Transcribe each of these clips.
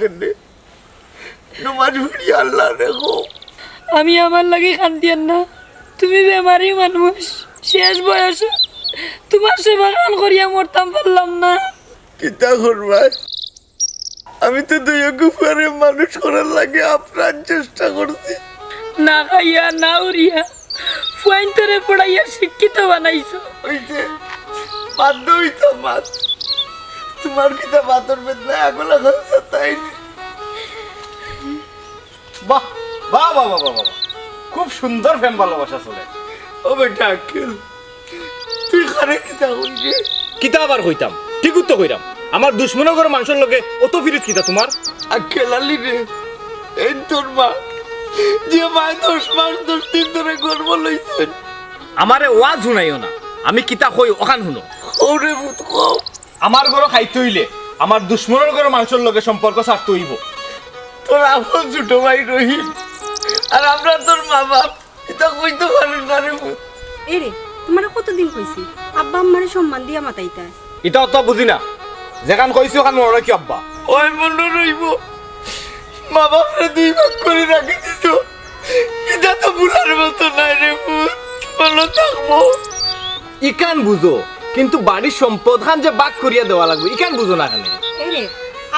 কেনে? নমাজ পড়ি আল্লাহ রেখো আমি আমার লাগে কান্দিয়েন না তুমি বেমারি মানুষ শেষ বয়সে তোমার সেবা কান করিয়া মরতাম পারলাম না। কিতা করবার আমি তো দুই গুফারে মানুষ করার লাগে আপ্রাণ চেষ্টা করছি। না খাইয়া না উড়িয়া ফুয়াইন তোরে পড়াইয়া শিক্ষিত বানাইছো। ওই যে বাধ্য হইতাম মাত তোমার কিতা বাতর বেদনা আগলা খাচ্ছে তাই বাহ বাহ বাহ বাহ বাহ। খুব সুন্দর প্রেম ভালোবাসা চলে ও বেটা আঙ্কেল তুই খারে কিতা হইছে কিতা আবার কইতাম ঠিক তো কইরাম। আমার দুশ্মন করে মানুষের লগে অত ফিরিত কিতা তোমার? আঙ্কেল আলি রে এই তোর মা যে মায় দশ মাস দশ দিন ধরে গর্ব লইছেন। আমারে ওয়াজ শুনাইও না আমি কিতা কই ওখান শুনো। ওরে ভূত কম। আমার ঘর খাইতে হইলে আমার দুশ্মনের ঘরে মানুষের লগে সম্পর্ক ছাড়তে হইব। তোর আপন ছোট ভাই রহিম আর আমরা তোর মা বাপ এটা কইতে পারেন না রে এরে তোমার কতদিন কইছি? আব্বা আম্মারে সম্মান দিয়া মাতাইতা। এটা অত বুঝি না। যেখান কইছি ওখান মনে কি আব্বা। ওই মনে রইব মা বাপরে দুই ভাগ করে রাখি দিত। এটা তো ভুলার মতো নাই রে ভালো থাকব। ইকান বুঝো কিন্তু বাড়ির সম্পদ খান যে বাক করিয়া দেওয়া লাগবে ইকান বুঝো না কেন এরে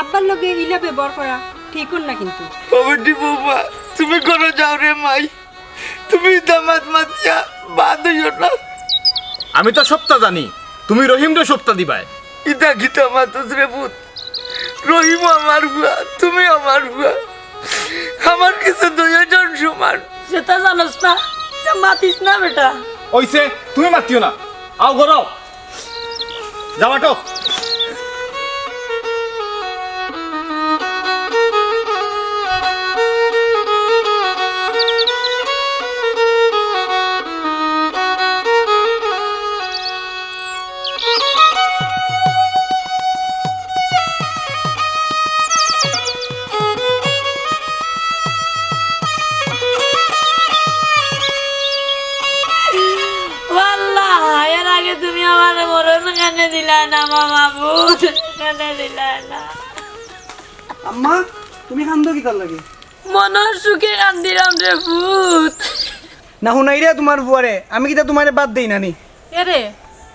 আব্বার লগে ইলা ব্যবহার করা ঠিক হন না কিন্তু। কমিটি বৌমা তুমি করো যাও রে মাই। তুমি দামাত মাতিয়া বাদ হইও না। আমি তো সপ্তাহ জানি তুমি রহিমরে সপ্তাহ দিবাই। ইটা গীতা মাতুস রে ভূত রহিম আমার ভুয়া তুমি আমার ভুয়া। আমার কিছু দুইজন সমান। সেটা জানোস না মাতিস না বেটা ওইছে তুমি মাতিও না। আও গরাও যাওয়াটো আল্লাহ দিলা না মামা ভূত কানে দিলা না আম্মা তুমি কান্দ কিতার লাগে? মনের সুখে কান্দিলাম রে ভূত। না শুনাই রে তোমার বুয়ারে আমি কিতা তোমারে বাদ দেই নানি। এরে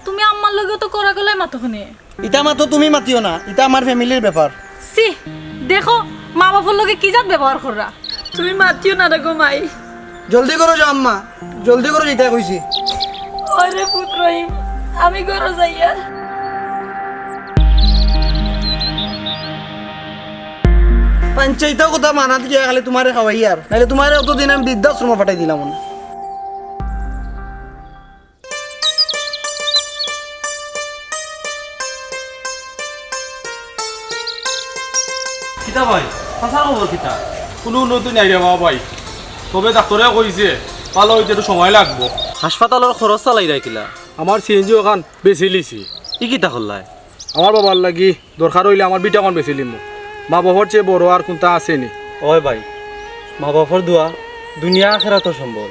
তুমি আম্মার লগে তো করা গেলে মাতখানে ইটা মাতো তুমি মাতিও না ইটা আমার ফ্যামিলির ব্যাপার সি দেখো মা বাবার লগে কি জাত ব্যবহার করা তুমি মাতিও না রে গো মাই। জলদি করো যাও আম্মা জলদি করো যেটা কইছি। ওই রে ভূত রহিম আমি ঘরে যাইয়া পঞ্চায়েত কথা মানাত গিয়া খালি তোমারে খাওয়াই আর নাহলে তোমারে অতদিন আমি বৃদ্ধাশ্রম পাঠাই দিলাম না কিতা ভাই সঁচা খবর কিতা? কোনো নতুন নাই রে বাবা ভাই। তবে ডাক্তরে কইছে ভালো হইতে একটু সময় লাগবো। হাসপাতালৰ খৰচ চালাই ৰাখিলা আমার সিএনজি ওখান বেশি লিছি। ই কিতা খল্লাই? আমার বাবার লাগি দরকার হইলে আমার বিটা কোন বেশি লিমু। মা বাবার চেয়ে বড় আর কোনটা আসেনি অয় ভাই মা বাপৰ দোৱা দুনিয়া আখেৰাতৰ সম্বল।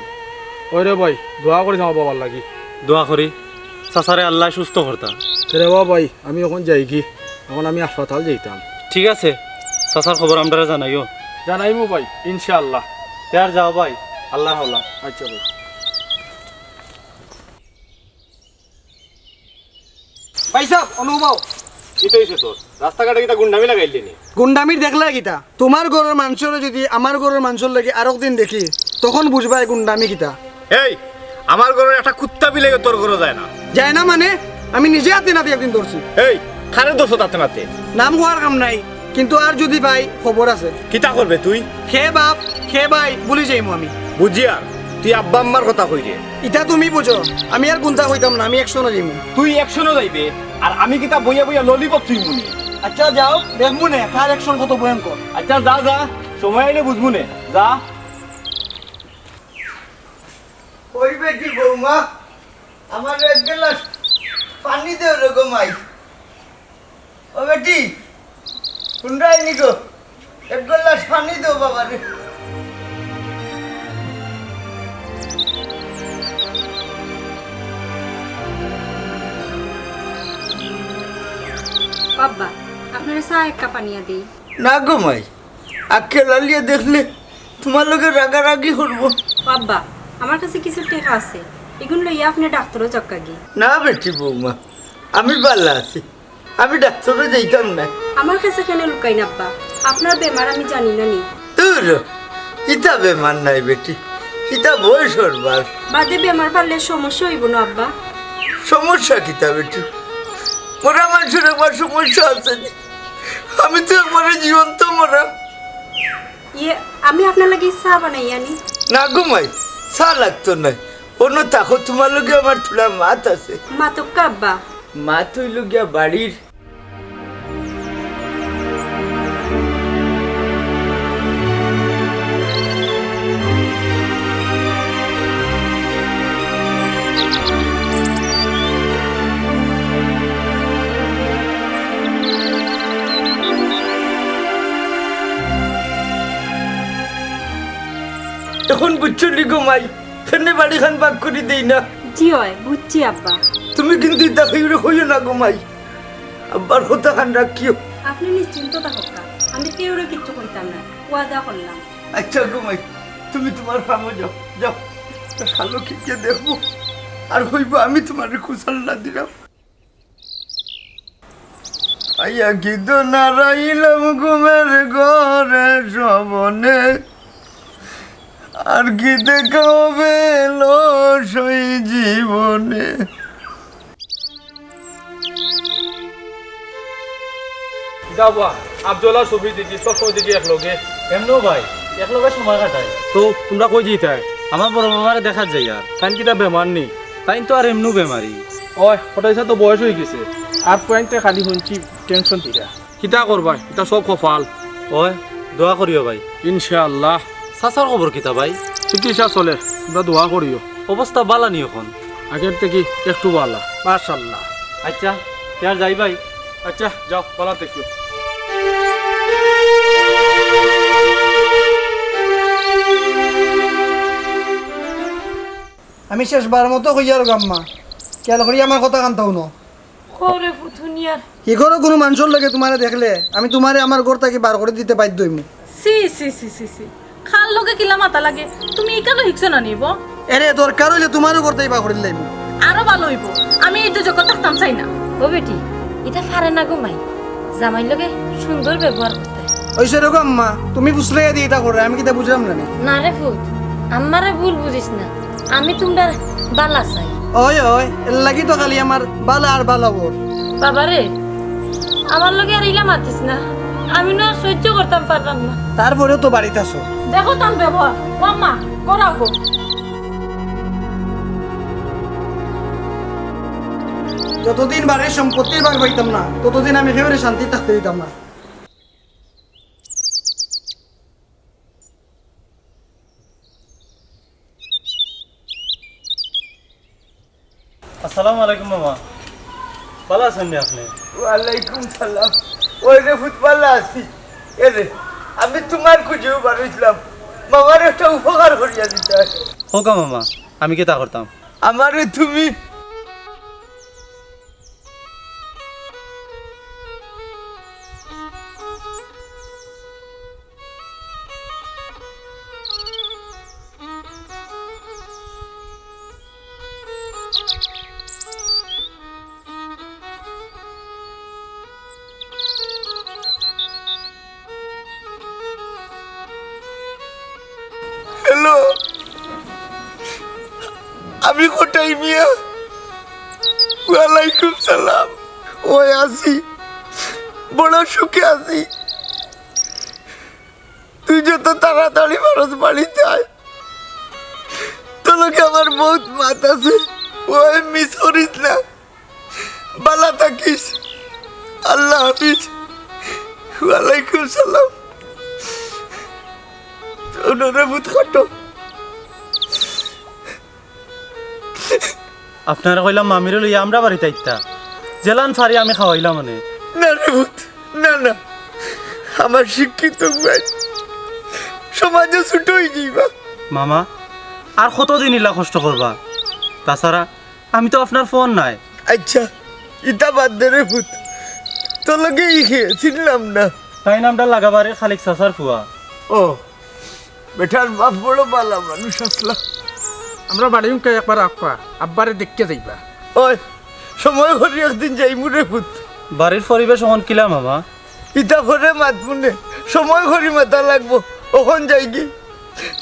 ওই রে ভাই দোয়া করিস আমার বাবার লাগি। দোৱা কৰি চাচাৰে আল্লাহ সুস্থ কৰ্তা। রে বাবা ভাই আমি এখন যাই কি এখন আমি হাসপাতাল যাইতাম। ঠিক আছে চাচাৰ খবৰ আমদাৰে জানাইও। জানাইমু ভাই ইনশাআল্লাহ। ইয়াৰ যাওঁ ভাই আল্লাহ হাওলা। আচ্ছা ভাই। পাইছা অনুভব কিতা হইছে তোর রাস্তাঘাটে কিতা গুন্ডামি লাগাইলি নি? গুন্ডামির দেখলা কিতা তোমার ঘরের মানুষের যদি আমার ঘরের মানুষের লাগে আর দিন দেখি তখন বুঝবা গুন্ডামি কিতা এই আমার ঘরে একটা কুত্তা বিলে তোর ঘরে যায় না। যায় না মানে? আমি নিজে হাতে নাতে একদিন ধরছি। এই খারে দোষ তাতে নাতে? নাম হওয়ার কাম নাই কিন্তু আর যদি পাই খবর আছে। কিতা করবে তুই? খে বাপ খে ভাই বলি যাইমু আমি। বুঝি আর তুই আব্বা আম্মার কথা কই রে ইটা তুমি বুঝো আমি আর গুন্তা হইতাম না আমি একশো যাইমু। তুই একশনও যাইবে? আর আমি কিতা বইয়া বইয়া ললিপপ তুই মুনি? আচ্ছা যাও দেখব নে কার একশন কত ভয়ঙ্কর আচ্ছা যা যা সময় আইলে বুঝব নে যা। ওই বেটি বৌমা? আমার এক গ্লাস পানি দেও রে গো মাই। ও বেটি শুনরাই নি গো এক গ্লাস পানি দেও বাবা রে বাব্বা আপনারা চা এক কাপ আনিয়া দেই। না গো মাই আখে লালিয়ে দেখলে তোমার লোকের রাগারাগি করব। আব্বা আমার কাছে কিছু টাকা আছে এগুলো লইয়া আপনি ডাক্তারও চক্কা গিয়ে। না বেটি বৌমা আমি পাল্লা আছি আমি ডাক্তারে যাইতাম না। আমার কাছে কেন লুকাই না আব্বা? আপনার বেমার আমি জানি না নি। তোর ইতা বেমার নাই বেটি ইতা বয়স হরবার বাদে বেমার পারলে সমস্যা হইব না আব্বা। সমস্যা কিতা বেটি? মোরা মানুষের একবার সমস্যা আছে আমি তো একবারে জীবন্ত মরা। ইয়ে আমি আপনার লাগে চা বানাই আনি। না ঘুমাই চা লাগতো নাই অন্য তাকো তোমার লগে আমার থোড়া মাত আছে। মাতক কাব্বা মাত হইল গিয়া বাড়ির এখন বুঝছ নি ঘুমাই খেনে বাড়ি খান বাগ করে দেই না। জি হয় বুঝছি আব্বা। তুমি কিন্তু দেখি হইও না ঘুমাই আব্বার কথা খান রাখিও। আপনি নিশ্চিন্ত থাকা আমি কেউরে কিচ্ছু কইতাম না ওয়াদা করলাম। আচ্ছা ঘুমাই তুমি তোমার ফার্মে যাও যাও। শালো খিকে দেখব। আর হইব আমি তোমার খুশাল্লা দিলাম। আইয়া গিদ নারাইলাম ঘুমের ঘরে সবনে আর কি দেখাবে লসই জীবনে? যাবা আবদুল্লাহ ছবি দেখি সব সময় দেখি একলগে। এমনও ভাই? একলগে সময় কাটাই তো তোমরা কই যেতে আমার বড় মামারে দেখা যায় আর। কান কিটা বেমার নেই তাই তো আর এমনও বেমারি। ওই হঠাৎ তো বয়স হয়ে গেছে। আর পয়েন্টে খালি শুনছি টেনশন দিরা কিতা করবা এটা সব কপাল। ওই দোয়া করিও ভাই। ইনশাআল্লাহ। চাচার খবর কিতা ভাই? চিকিৎসা চলে তোমরা দোয়া করিও অবস্থা বালা নি এখন? আগের থেকে একটু ভালো মাশাল্লাহ। আচ্ছা তার যাই ভাই। আচ্ছা যাও ভালো দেখিও আমি শেষবার মতো হইয়ার গাম্মা। খেয়াল করি আমার কথা কান্তাও ন? করে ফুথুনিয়ার কি করো কোনো মানুষের লাগে তোমারে দেখলে? আমি তোমারে আমার ঘর থেকে বার করে দিতে বাধ্য হইমু সি সি সি সি সি খান লগে কিলা মাথা লাগে। তুমি ইকানো শিখছো না নিব? এরে দরকার হইলে তোমারও করতেই বা করে দিলাম আরও ভালো হইব। আমি এই দুজক থাকতাম চাই না। ও বেটি এটা ফারে না গো মাই। জামাই লগে সুন্দর ব্যবহার করতে। ওই সেরকম আম্মা তুমি বুঝলে দিয়ে এটা করে আমি কিতা বুঝলাম না নি। রে ফুট আমারে ভুল বুঝিস না। আমি তোমরা বালা চাই। ওই ওই এর লাগি তো খালি আমার বালা আর বালা ওর বাবা রে আমার লগে আর ইলা মাতিস না। আমি না সহ্য করতাম পারলাম না। তারপরেও তো বাড়িতে আসো দেখো তার ব্যবহার। মাম্মা করাও গো যতদিন বাড়ির সম্পত্তির ভাগ পাইতাম না ততদিন আমি একেবারে শান্তি থাকতে দিতাম না। আসসালামু আলাইকুম মামা। ভালো আছেন আপনি? ওয়ালাইকুম সালাম। ওই রে ফুটবলা আছি। এ রে আমি তোমার খুঁজেও বাড়িছিলাম মামার একটা উপকার করিয়া দিতে। হোকা মামা আমি কি তা করতাম? আমারে তুমি আছি তুই যত তাড়াতাড়ি মানুষ বাড়িতে আয় তোকে আমার বহুত মাত আছে ওই মিস করিস না। বালা থাকিস আল্লাহ হাফিজ ওয়ালাইকুম সালাম। ওনারে ভূত খাটো। আপনারা কইলাম মামিরে লইয়া আমরা বাড়িতে আইতা জেলান ফারি আমি খাওয়াইলাম মানে না রে ভূত না না। আমার শিক্ষিত ভাই। সমাজে ছুটো হয়ে যাইবা মামা আর কতদিন ইলা কষ্ট করবা? তাছাড়া আমি তো আপনার ফোন নাই। আচ্ছা ইটা বাদ দে রে ভূত। তোর লগে ই খেয়ে চিনলাম না। তাই নামটা লাগাবারে খালিক চাচার ফুয়া। ও বেটার বাপ বড় বালা মানুষ আসলা। আমরা বাড়ি একবার আপা আব্বারে দেখতে যাইবা। ওই সময় করি একদিন যাই মুরে পুত বাড়ির পরিবেশ অহন কিলা মামা? ইটা করে মাত মুনে সময় করি মাথা লাগবো ওখান যাই কি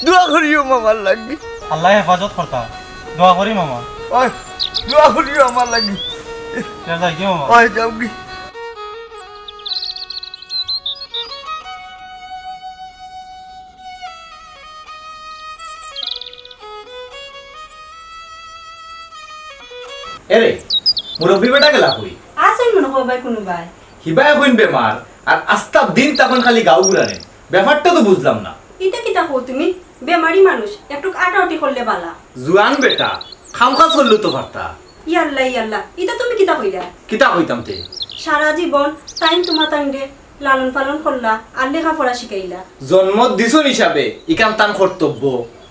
দোয়া করিও মামার লাগবি আল্লাহ হেফাজত করতা। দোয়া করি মামা। ওই দোয়া করিও আমার যাই মামা? ওই যাও কি এরে মুরব্বী বেটা গেলা কই? আসেন মনে হবাই কোনোবাই। হিবায় হইন বেমার আর আস্তা দিন তখন খালি গাও ঘুরানে ব্যাপারটা তো বুঝলাম না। এটা কো তুমি? বেমারি মানুষ একটু আটাউটি করলে বালা। জুয়ান বেটা খামখা চলল তো ভার্তা ইয়াল্লা ইয়াল্লা এটা তুমি কিতা কইলা? কিতা হইতাম তে? সারা জীবন টাইম টাইমে লালন পালন করলা আর লেখাপড়া শিখাইলা জন্ম দিছুন হিসাবে ইকান তান কর্তব্য।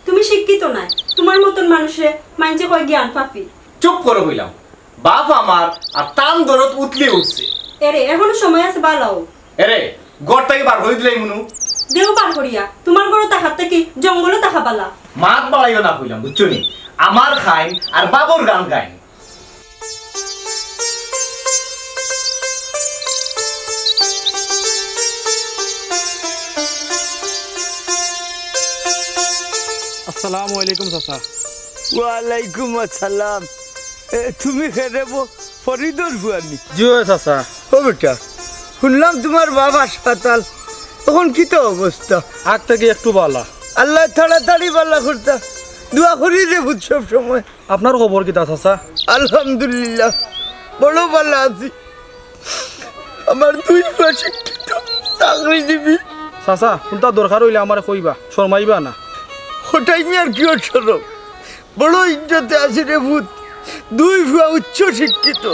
তুমি শিক্ষিত নাই তোমার মতন মানুষে মানছে কয় জ্ঞান পাপি। চুপ করে হইলাম। বাপ আমার আর টান দরদ উতলে উঠছে। এরে এখনও সময় আছে বালাও। এরে গড় থেকে বার হয়ে দিলাই মুনু। দেও পার করিয়া তোমার গরু তাকার থেকে জঙ্গলে তাকা পালা মাত বাড়াইও না হইলাম বুঝছ নি? আমার খাইন আর বাবর গান গাইন আসসালামু আলাইকুম চাচা। ওয়ালাইকুম আসসালাম। এ, তুমি খেদেব ফরিদর ভুয়ানি জিও চাচা। ও বেটা শুনলাম তোমার বাবা হাসপাতাল তখন কি তো অবস্থা? আগ থেকে একটু বালা। আল্লাহ তাড়াতাড়ি পাল্লা করতা। দোয়া করি রে ভূত সব সময় আপনার খবর কিতা চাচা আলহামদুলিল্লাহ বড় ভালো আছি। আমার দুই প্রশিক্ষিত চাকরি দিবি চাচা কোনটা দরকার হইলে আমার কইবা শর্মাইবা না। ওটাই আর কি সরব বড় ইজ্জতে আছি রে ভূত। দুই ভুয়া উচ্চ শিক্ষিত।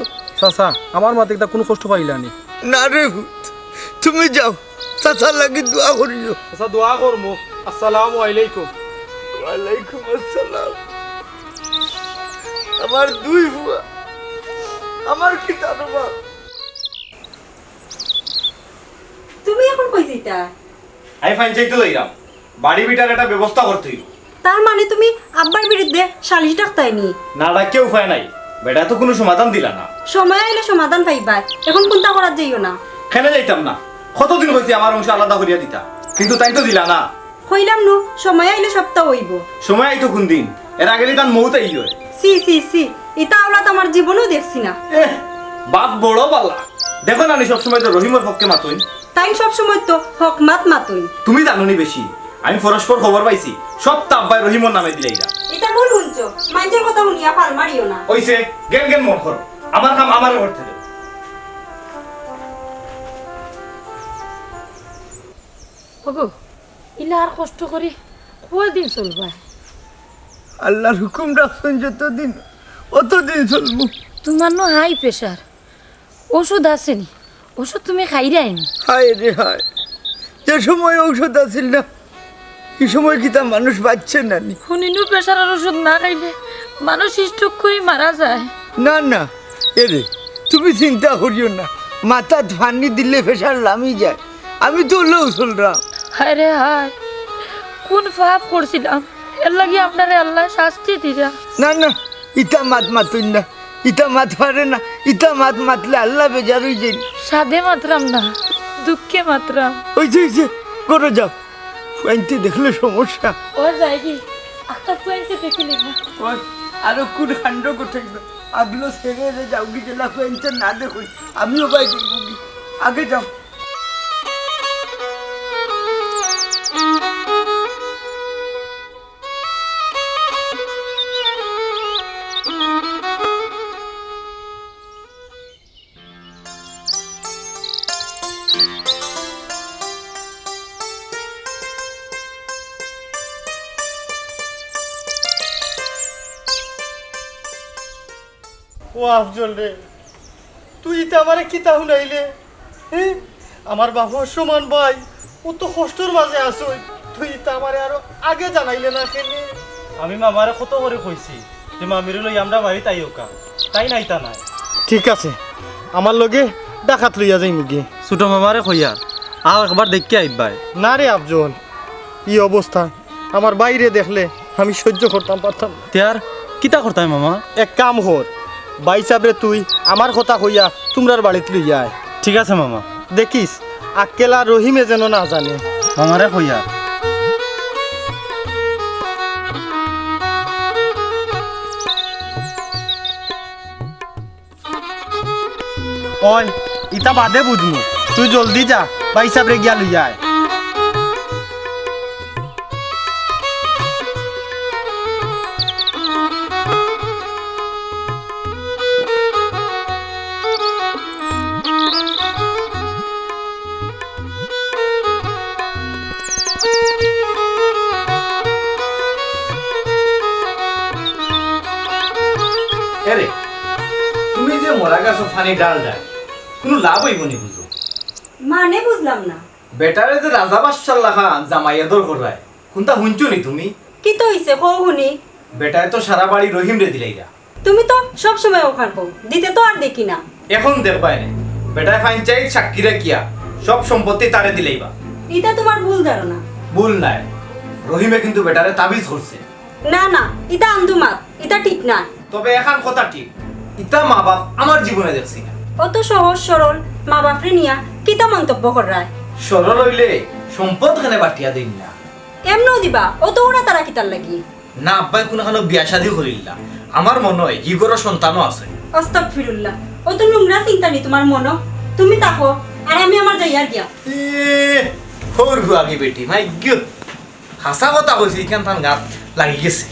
চাচা আমার মাতে একটা কোনো কষ্ট পাইলানি না। রে ভূত তুমি যাও চাচা লাগি দোয়া করিও। চাচা দোয়া করমু। আসসালামু আলাইকুম। ওয়ালাইকুম আসসালাম। আমার দুই ভুয়া আমার কি তারবা তুমি এখন কই যেটা আমি ফাইন চাইতে লইলাম বাড়ি বিটার একটা ব্যবস্থা করতে তার মানে তুমি আব্বার বিরুদ্ধে সালিশ ডাক্তাইনি? না ডাকিয়ে উপায় নাই। বেটা তো কোনো সমাধান দিলা না। সময় আইলে সমাধান পাইবা এখন কোনটা করার যাইও না। খেলে যাইতাম না। কতদিন হয়েছে আমার অংশ আলাদা করিয়া দিতা? কিন্তু তাই তো দিলা না। কইলাম নু সময় আইলে সপ্তাহ হইব। সময় আইতো কোন দিন? এর আগে তার মৌত আই সি সি সি এটা আওলাদ আমার জীবনেও দেখছি না। বাপ বড় পাল্লা দেখো না সবসময় তো রহিমের পক্ষে মাতুন। তাই সব সময় তো হক মাত মাতুই তুমি জানোনি বেশি। আমি পরস্পর খবর পাইছি। সব তাব্বাই রহিমর নামে দিলে এরা। এটা ভুল শুনছো। মাইজের কথা শুনিয়া পাল মারিও না। ওইসে গেন গেন মন করো। আমার কাম আমার করতে দেও ওগো ইলা আর কষ্ট করি কয়দিন চলবা? আল্লাহর হুকুম রাখছেন যতদিন অতদিন চলবো। তোমার নো হাই প্রেশার। ওষুধ আসেনি ওষুধ তুমি খাইরাই নি? হায় রে হায়। যে সময় ঔষধ আছিল না এই সময় কি তা মানুষ বাঁচছে না? শুনিনু প্রেশারের ওষুধ না খাইলে মানুষ স্ট্রোক করে মারা যায়। না না এরে তুমি চিন্তা করিও না। মাথা ফানি দিলে ফেসার লামি যায়। আমি তো লোক চললাম হায় রে হায় কোন পাপ করছিলাম? এর লাগি আপনারে আল্লাহ শাস্তি দিরা। না না ইটা মাত মাতুন না ইটা মাত পারে না ইটা মাত মাতলে আল্লাহ বেজার হয়ে যাই সাধে মাত্রাম না দুঃখে মাত্রাম। ওইছে ওইছে করে যাও। ফাইনতে দেখলে সমস্যা। ও যাই কি আকাশ পাইছে দেখিলি না ওই, আরও কোন কাণ্ড কোথায় আগলো ছেড়ে রে যাও কি জেলা ফাইনতে না দেখুন আমিও পাই দেখব আগে যাও। ও আফজল রে তুই তো আমারে কিতা শুনাইলে হ্যাঁ আমার বাবার সমান ভাই ও তো কষ্টর মাঝে আসই তুই তো আমারে আরও আগে জানাইলে না কেনে? আমি মামারে কত করে কইছি যে মামির লই আমরা বাড়িতে আইওকা তাই নাইতা নাই। ঠিক আছে। আমার লগে ডাকাত লইয়া যাই মুগি ছোট মামারে কইয়া আও একবার দেখি আইবাই না রে আফজল ই অবস্থা। আমার বাইরে দেখলে আমি সহ্য করতাম পারতাম। তিয়ার কিতা করতাই মামা? এক কাম হর বাই সাবরে তুই আমার কথা কইয়া তোমরার বাড়িত লইয়া ঠিক আছে মামা। দেখিস আকেলা রহিমে যেন না জানে। মামারে কইয়া। ওই ইটা বাদে বুঝমু। তুই জলদি যা বাই সাবরে গিয়া লইয়া আয়। ফানি ডাল ডাল। কোনো লাভ হইব নি বুঝো? মানে বুঝলাম না। বেটারে যে রাজা বাদশার লাখা জামাইয়া দর করায় কোনটা শুনছো নি তুমি? কি তো হইছে কও শুনি। বেটায় তো সারা বাড়ি রহিম রে দিলাইরা তুমি তো সব সময় ওখান কও দিতে তো আর দেখি না। এখন দেখবাই না বেটায় পঞ্চায়েত সাক্ষীরা কিয়া সব সম্পত্তি তারে দিলেইবা এটা তোমার ভুল ধারণা। ভুল নাই রহিমে কিন্তু বেটারে তাবিজ করছে। না না এটা আন্দুমাত এটা ঠিক না তবে এখন কথা ঠিক। ইতা মা বাপ আমার জীবনে দেখছি না। অত সহজ সরল মা বাপরে নিয়া কিতা মন্তব্য করায়। সরল হইলে সম্পদ খানে বাটিয়া দিন না। এমনও দিবা? অত ওরা তারা কিতার লাগি? না আব্বাই কোনোখানো বিয়া শাদি করিলা আমার মনে হয় ইগোর সন্তানও আছে। অস্তক ফিরুল্লাহ অত নোংরা চিন্তা নি তোমার মন তুমি তাকো আর আমি আমার যাইয়ার গিয়া। হোর হুয়াগি বেটি মাই গড হাসা কথা কইছি ইখান থান গাত লাগি গেছে।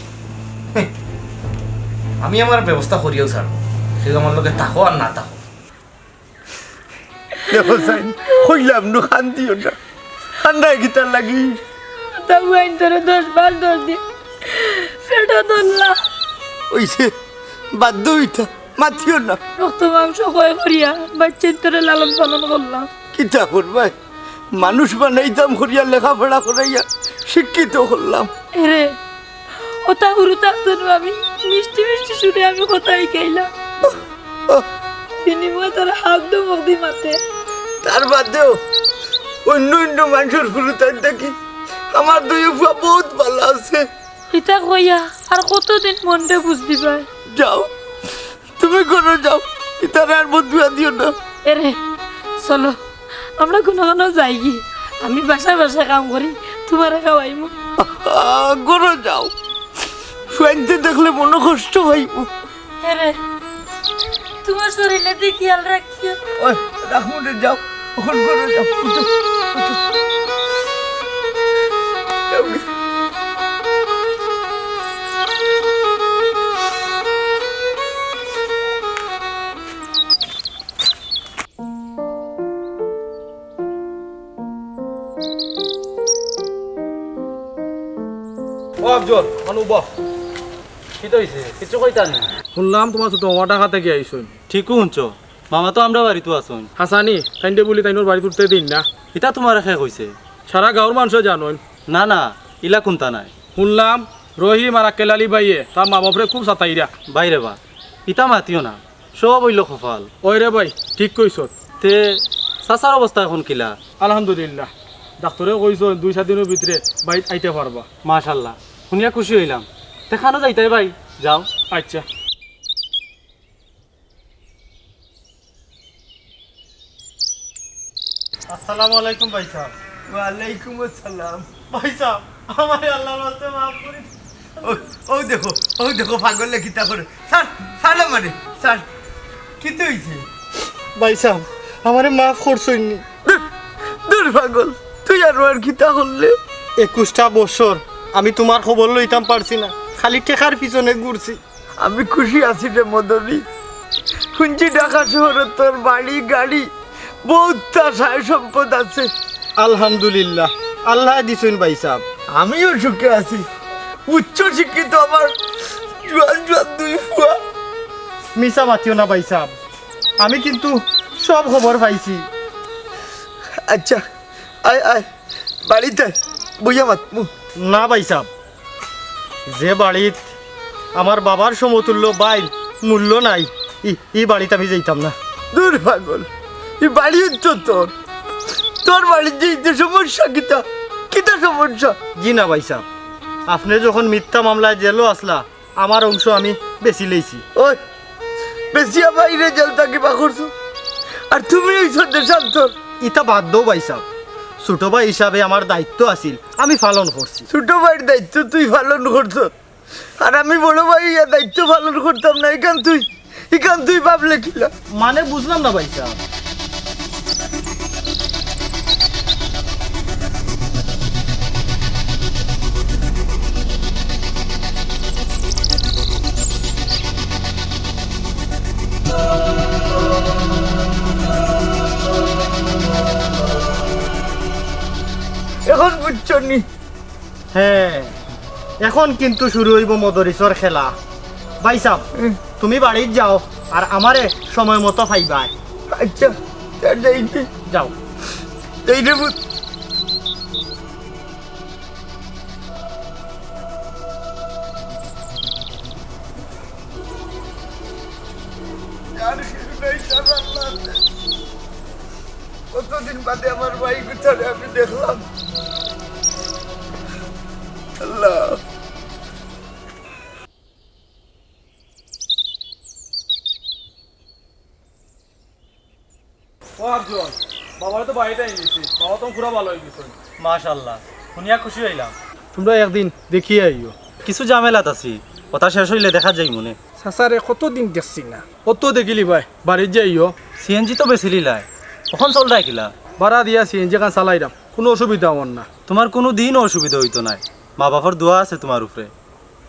আমি আমার ব্যবস্থা করিও স্যার সে আমার লোকে থাকো আর না থাকো। দেখো সাইন কইলাম নু খান্দিও না। খান্দায় গিতার লাগি? তবু আইন তোরে দশ বার দশ দিন সেটা ধরলা ওইছে বাধ্য হইতা মাতিও না। রক্ত মাংস কয় করিয়া তোরে লালন পালন করলাম। কিতা করবাই মানুষ বানাইতাম করিয়া লেখাপড়া করাইয়া শিক্ষিত করলাম এরে ওটা গুরু থাকতো আমি মিষ্টি মিষ্টি শুনে আমি কোথায় খাইলাম বিনিময় তোর হাত দো মগদি মাতে তার বাদেও অন্য অন্য মানুষের ফুরুতার দেখি। আমার দুই ফুয়া বহুত ভালো আছে। ইটা কইয়া আর কতদিন মনটা বুঝতে পায়? যাও তুমি করো যাও ইতারে আর বদুয়া দিও না। এরে চলো আমরা কোনো কোনো যাই কি? আমি বাসা বাসা কাম করি তোমার খাওয়াইমু। আহ, করো যাও। শুয়াইতে দেখলে মনে কষ্ট হইব। এরে তোমার শরীরে দিয়ে খেয়াল রাখিও। ওই রাখুন যাও ওখান করো যাও উঠো, মানু বহ। কি তো হইছে কিছু কইতা নি? শুনলাম তোমার ছোট মামা টাকা থেকে আইসুন ঠিকও শুনছ। মামা তো আমরা বাড়িতে আসুন হাসানি তাইনতে বলি তাইনোর বাড়ি তুলতে দিন না। ইতা তোমার রেখে কইছে? সারা গাঁৱৰ মানুষ জানোন না না ইলা কোনটা নাই। শুনলাম রহিম আর আকেলালি বাইয়ে তার মা বাপরে খুব সাতাইরা। বাইরে বা ইতা মাতিও না সব হইল কপাল ওই রে ভাই ঠিক কইছ। তে চাচার অবস্থা এখন কিলা? আলহামদুলিল্লাহ। ডাক্তরে কইছ দুই চার দিনের ভিতরে বাইত আইতে পারবা। মাশাল্লাহ শুনিয়া খুশি হইলাম। দেখানো যাইতাই ভাই যাও। আচ্ছা। আসসালামু আলাইকুম ভাই সাহেব। ওয়ালাইকুম আসসালাম। ভাই সাহেব আমার আল্লাহর রাস্তে মাফ করে ও দেখো ও দেখো পাগল কিতা করে। স্যার স্যার মানে স্যার। কি তো হইছে? ভাই সাহেব আমারে মাফ করছইনি দূর পাগল তুই আর আর কিতা করলে? একুশটা বছর আমি তোমার খবর লইতাম পারছি না খালি টেকার পিছনে ঘুরছি। আমি খুশি আছি রে মদনী। শুনছি ঢাকা শহরে তোর বাড়ি গাড়ি বহুত সায় সম্পদ আছে। আলহামদুলিল্লাহ। আল্লাহ দিছুন ভাই সাহেব। আমিও সুখে আছি। উচ্চ শিক্ষিত আমার জোয়ান জোয়ান দুই ফুয়া। মিশা মাতিও না ভাই সাহেব। আমি কিন্তু সব খবর পাইছি। আচ্ছা আয় আয় বাড়িতে বুঝা মাত না ভাই সাহেব। যে বাড়িত আমার বাবার সমতুল্য বাইর মূল্য নাই ই- বাড়িতে আমি যাইতাম না। দূর পাগল। এই বাড়ি হচ্ছে তোর। তোর বাড়িতে যেতে সমস্যা কিতা? কিতা সমস্যা? জি না ভাই সাহেব। আপনি যখন মিথ্যা মামলায় জেলও আসলা আমার অংশ আমি বেশি লইছি। ওই বেশিয়া বাইরে জেল থাকিবা করছ? আর তুমি ওই দেশান্তর ইটা বাদ দো ভাই সাহেব। ছোট ভাই হিসাবে আমার দায়িত্ব আছিল আমি পালন করছি। ছোট ভাইয়ের দায়িত্ব তুই পালন করছ। আর আমি বড় ভাই দায়িত্ব পালন করতাম না এখান তুই এখান তুই ভাবলে কিলা মানে বুঝলাম না ভাই সাহেব। নি হ্যাঁ। এখন কিন্তু শুরু হইব মদরিসর খেলা। ভাই সাহেব তুমি বাড়িত যাও আর আমারে সময় মতো ফাইবা আচ্ছা যাও। কতদিন বাদে আমার ভাই আমি দেখলাম। আল্লাহ ও আফজল বাবা তো বাড়িতে আই গেছি বাবা তো পুরা ভালো হয়ে গেছে। মাশাল্লাহ শুনিয়া খুশি হইলাম। তোমরা একদিন দেখিয়ে আইও। কিছু জামেলাত আছি কথা শেষ হইলে দেখা যাই মনে। সাসারে কতদিন দেখছি না। অত দেখিলি ভাই বাড়ির যে আইও। সিএনজি তো বেছিলি লাই। কখন চল রাখিলা ভাড়া দিয়া সিএনজি কান চালাইলাম কোনো অসুবিধা আমার না। তোমার কোনো দিন অসুবিধা হইতো নাই। মা বাবার দোয়া আছে তোমার উপরে।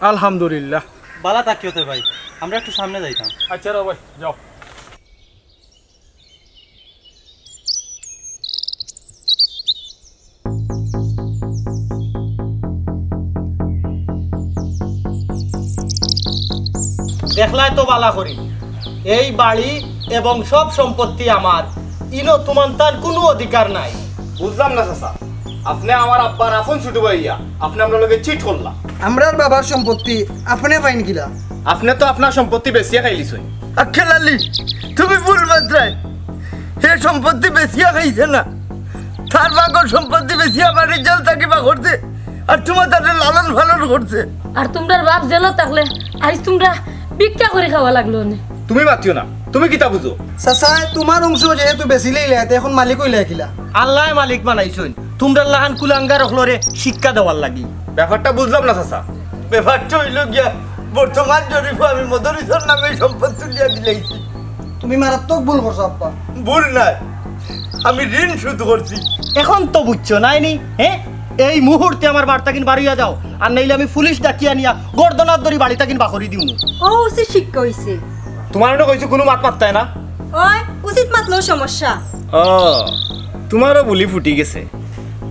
আলহামদুলিল্লাহ। বালা তাকিয়তে ভাই আমরা একটু সামনে যাইতাম। আচ্ছা রে ভাই যাও। দেখলাই তো বালা করি। এই বাড়ি এবং সব সম্পত্তি আমার। ইনো তোমার তার কোনো অধিকার নাই। বুঝলাম না চাচা। আপনি আমার আব্বার আপন ছোট ভাইয়া। আপনি আমরা লগে চিট করলাম। আমরার বাবার সম্পত্তি আপনি পাইন কিলা? আপনি তো আপনার সম্পত্তি বেশিয়া খাইলিছই তুমি ভুল মাত্রায়। হে সম্পত্তি বেশিয়া খাইছে না। তার বাগর সম্পত্তি জল থাকিবা করছে আর তোমার তাদের লালন পালন করছে আর তোমরা বাপ জেলত থাকলে আজ তোমরা ভিক্ষা করে খাওয়া লাগল নে। তুমি মাতিও না। তুমি কিতা বুঝো? চাচা তোমার অংশ যেহেতু বেশি লইলে এখন মালিক হইলে কিলা? আল্লাহ মালিক বানাইছইন তোমরা লাহান কুলাঙ্গার হলরে শিক্ষা দেওয়ার লাগি। ব্যাপারটা বুঝলাম না চাচা। ব্যাপারটা হইল গিয়া বর্তমান জরিপ আমি মদরিসর নামে সম্পত্তি লিয়া দিলাইছি। তুমি মারাত্মক ভুল করছ আব্বা। ভুল নাই। আমি ঋণ শোধ করছি। এখন তো বুঝছ নাই নি হ্যাঁ এই মুহূর্তে আমার বার্তা কিন বাড়িয়া যাও আর নাইলে আমি পুলিশ ডাকিয়া নিয়া গর্দনার দড়ি বাড়িটা কিন বাকরি দিমু। ও উচিত শিক্ষা হইছে। তোমার না কইছো কোনো মাত মাত্তায় না? ওই উচিত মাতলেও সমস্যা। ও তোমারও বুলি ফুটি গেছে।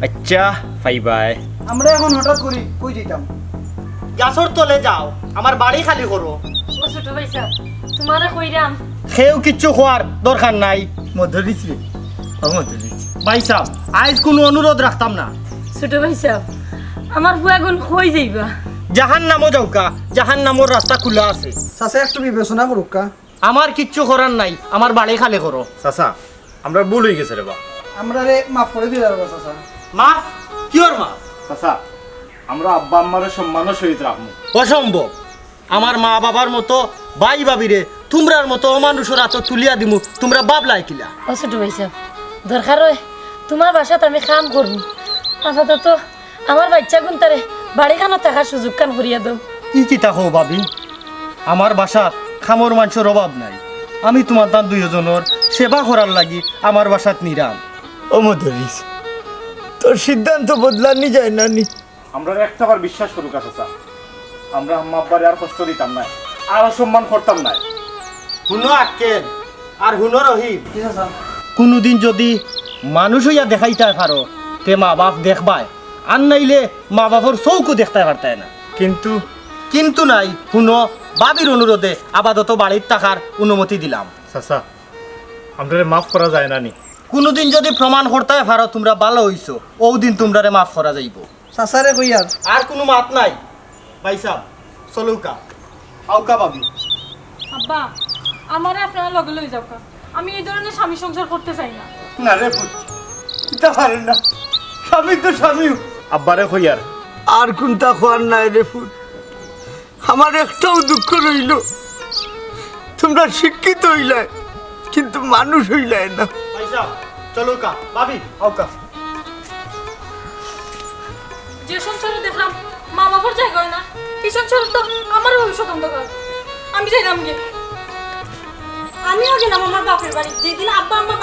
আচ্ছা বাই বাই আমরা এখন হঠাৎ করি কই যেতাম গাছর তলে যাও আমার বাড়ি খালি করো। ও ছোট ভাই সাহেব তোমারে কইরাম। সেও কিচ্ছু খোয়ার দরকার নাই। রে। ও মদরিস ভাই সাহ আজ কোনো অনুরোধ রাখতাম না। ছোট ভাই সাহেব আমার ফুয়াগুন কই যাইবা? জাহান নামও যাওকা জাহান নামর রাস্তা খোলা আছে। চাচা একটু বিবেচনা করুক কা। আমার কিচ্ছু করার নাই আমার বাড়ি খালি করো। চাচা আমরা ভুল হয়ে গেছে রে বা। আমরা রে মাফ করে দিলে চাচা। মাফ কিওর মাফ চাচা আমরা আব্বা আম্মার সম্মানও সহিত রাখব অসম্ভব। আমার মা বাবার মতো ভাই বাবিরে তোমরার মতো অমানুষের হাত তুলিয়া দিমু তোমরা বাবলাই কিলা? ও ছোট ভাই সাহেব দরকার হয় তোমার বাসাত আমি কাম করব আপাতত আমার বাচ্চা গুন তারে বাড়িখানো থাকার সুযোগ কান করিয়া দাও। ই কিতা হো ভাবি আমার বাসাত খামর মাংসের অভাব নাই। আমি তোমার তার দুইজনের সেবা করার লাগি আমার বাসাত নিরাম। ও তোর সিদ্ধান্ত বদলানি যায় না নি আমরা একটা বার বিশ্বাস করুক চাচা আমরা আম্মা আব্বারে আর কষ্ট দিতাম না আর অসম্মান করতাম না। হুনো আক্কেল আর হুনো রহিম। কোনোদিন যদি মানুষ হইয়া দেখাইতে পারো তে মা বাপ দেখবায় আর নাইলে মা বাপর চৌকো দেখতে পারতায় না। কিন্তু কিন্তু নাই শুনো বাবির অনুরোধে আপাতত বাড়ির থাকার অনুমতি দিলাম। চাচা আমরা মাফ করা যায় না নি। কোনোদিন যদি প্রমাণ করতে পারো তোমরা ভালো হইছো। ও দিন তোমরা রে মাফ করা যাইব। চাচারে কই আর আর কোনো মাত নাই। ভাই সাহ চলৌকা আউকা বাবি আব্বা আমারে আপনারা লগে লই যাও আমি এই ধরনের স্বামী সংসার করতে চাই না। না রে পুত বুঝতে পারেন না। স্বামী তো স্বামী আব্বারে কইয়ার আর? কোনটা খোয়ার নাই রে ফুল আমার একটাও দুঃখ রইল। তোমরা শিক্ষিত হইলে কিন্তু মানুষ হইলে না। পয়সা চলো কা ভাবি আও কা। যে সংসারে দেখলাম মা বাবার জায়গা হয় না এই সংসারে তো আমার ভবিষ্যৎ অন্ধকার। আমি আগে গিয়ে। আমিও গেলাম আমার বাপের বাড়ি। যেদিন আব্বা আম্মা